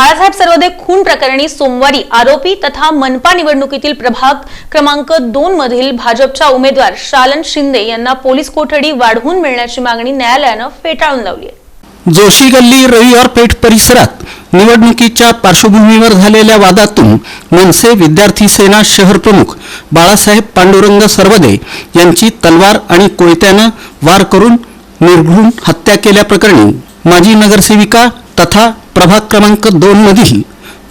बाळासाहेब सर्वदे खून प्रकरणी सोमवारी आरोपी तथा मनपा निवडणुकीतील प्रभाग क्रमांक दोन मधील भाजपच्या उमेदवार शालन शिंदे यांना पोलीस कोठडी वाढवून मिळण्याची मागणी न्यायालयानं फेटाळून लावली आहे. जोशी गल्ली रविवार पेठ परिसरात निवडणुकीच्या पार्श्वभूमीवर झालेल्या वादातून मनसे विद्यार्थी सेना शहर प्रमुख बाळासाहेब पांडुरंग सर्वदे यांची तलवार आणि कोयत्यानं वार करून निर्घृण हत्या केल्याप्रकरणी माजी नगरसेविका तथा प्रभाग क्रमांक दोन मधील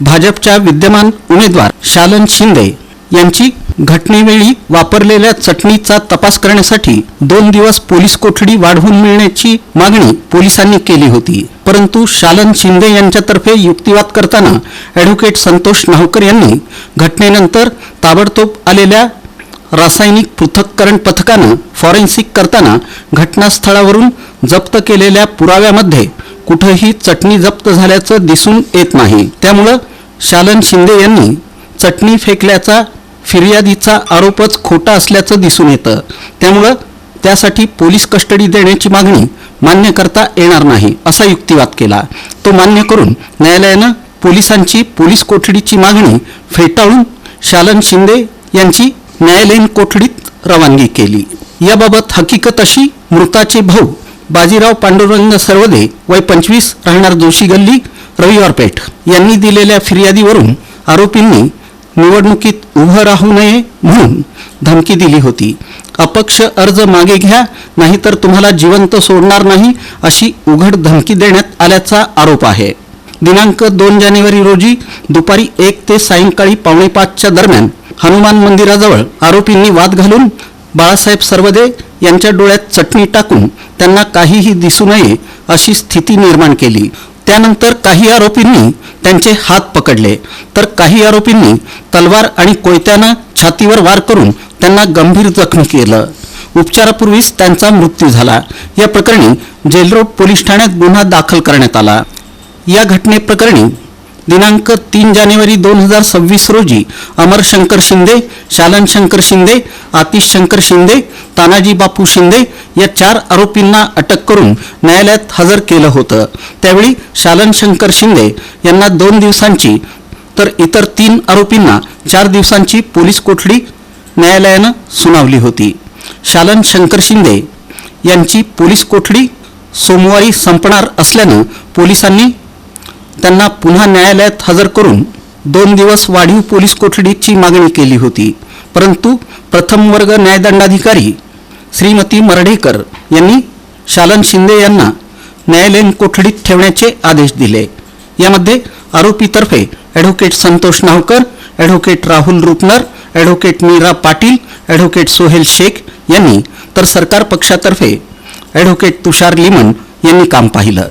भाजपच्या विद्यमान उमेदवार शालन शिंदे यांची घटनेवेळी वापरलेल्या चटणीचा तपास करण्यासाठी दोन दिवस पोलीस कोठडी वाढवून मिळण्याची मागणी पोलिसांनी केली होती. परंतु शालन शिंदे यांच्यातर्फे युक्तिवाद करताना ॲडव्होकेट संतोष नावकर यांनी घटनेनंतर ताबडतोब आलेल्या रासायनिक पृथक्करण पथकानं फॉरेन्सिक करताना घटनास्थळावरून जप्त केलेल्या पुराव्यामध्ये कुठंही चटणी जप्त झाल्याचं दिसून येत नाही. त्यामुळं शालन शिंदे यांनी चटणी फेकल्याचा फिर्यादीचा आरोपच खोटा असल्याचं दिसून येतं. त्यामुळं त्यासाठी पोलीस कस्टडी देण्याची मागणी मान्य करता येणार नाही असा युक्तिवाद केला. तो मान्य करून न्यायालयानं पोलिसांची पोलीस कोठडीची मागणी फेटाळून शालन शिंदे यांची न्यायालयीन कोठडीत रवानगी केली. याबाबत हकीकत अशी मृताचे भाऊ बाजीराव पांडुरंग सर्वदे वय पंचवीस राहणार जोशी गल्ली रविवार पेठ. यांनी दिलेल्या फिर्यादीवरून आरोपींनी निवडणुकीत उभं राहू नये म्हणून धमकी दिली होती. अपक्ष अर्ज मागे घ्या नाहीतर तुम्हाला जिवंत सोडणार नाही अशी उघड धमकी देण्यात आल्याचा आरोप आहे. दिनांक दोन जानेवारी रोजी दुपारी एक ते सायंकाळी पावणेपाचच्या दरम्यान हनुमान मंदिराजवळ आरोपींनी वाद घालून बाळासाहेब सर्वदे यांच्या डोळ्यात चटणी टाकून त्यांना काहीही दिसू नये अशी स्थिती निर्माण केली. त्यानंतर काही आरोपींनी त्यांचे हात पकडले. तर काही आरोपींनी तलवार आणि कोयत्यानं छातीवर वार करून त्यांना गंभीर जखमी केलं. उपचारापूर्वीच त्यांचा मृत्यू झाला. या प्रकरणी जेलरोड पोलीस ठाण्यात गुन्हा दाखल करण्यात आला. या घटनेप्रकरणी दिनांक तीन जानेवारी दोन हजार सव्वीस रोजी अमर शंकर शिंदे शालन शंकर शिंदे आतिश शंकर शिंदे तानाजी बापू शिंदे या चार आरोपींना अटक करून न्यायालयात हजर केलं होतं. त्यावेळी शालन शंकर शिंदे यांना दोन दिवसांची तर इतर तीन आरोपींना चार दिवसांची पोलीस कोठडी न्यायालयानं सुनावली होती. शालन शंकर शिंदे यांची पोलीस कोठडी सोमवारी संपणार असल्यानं पोलिसांनी त्यांना पुन्हा न्यायालयात हजर करून दोन दिवस वाढीव पोलीस कोठडीची मागणी केली होती. परंतु प्रथम वर्ग न्यायदंडाधिकारी श्रीमती मरडेकर यांनी शालन शिंदे यांना न्यायालयीन कोठडीत ठेवण्याचे आदेश दिले. यामध्ये आरोपीतर्फे advocate Santosh Navkar advocate Rahul Rupnar advocate Meera Patil advocate Sohel Shaikh यांनी तर सरकार पक्षातर्फे ॲडव्होकेट तुषार लिमन यांनी काम पाहिलं.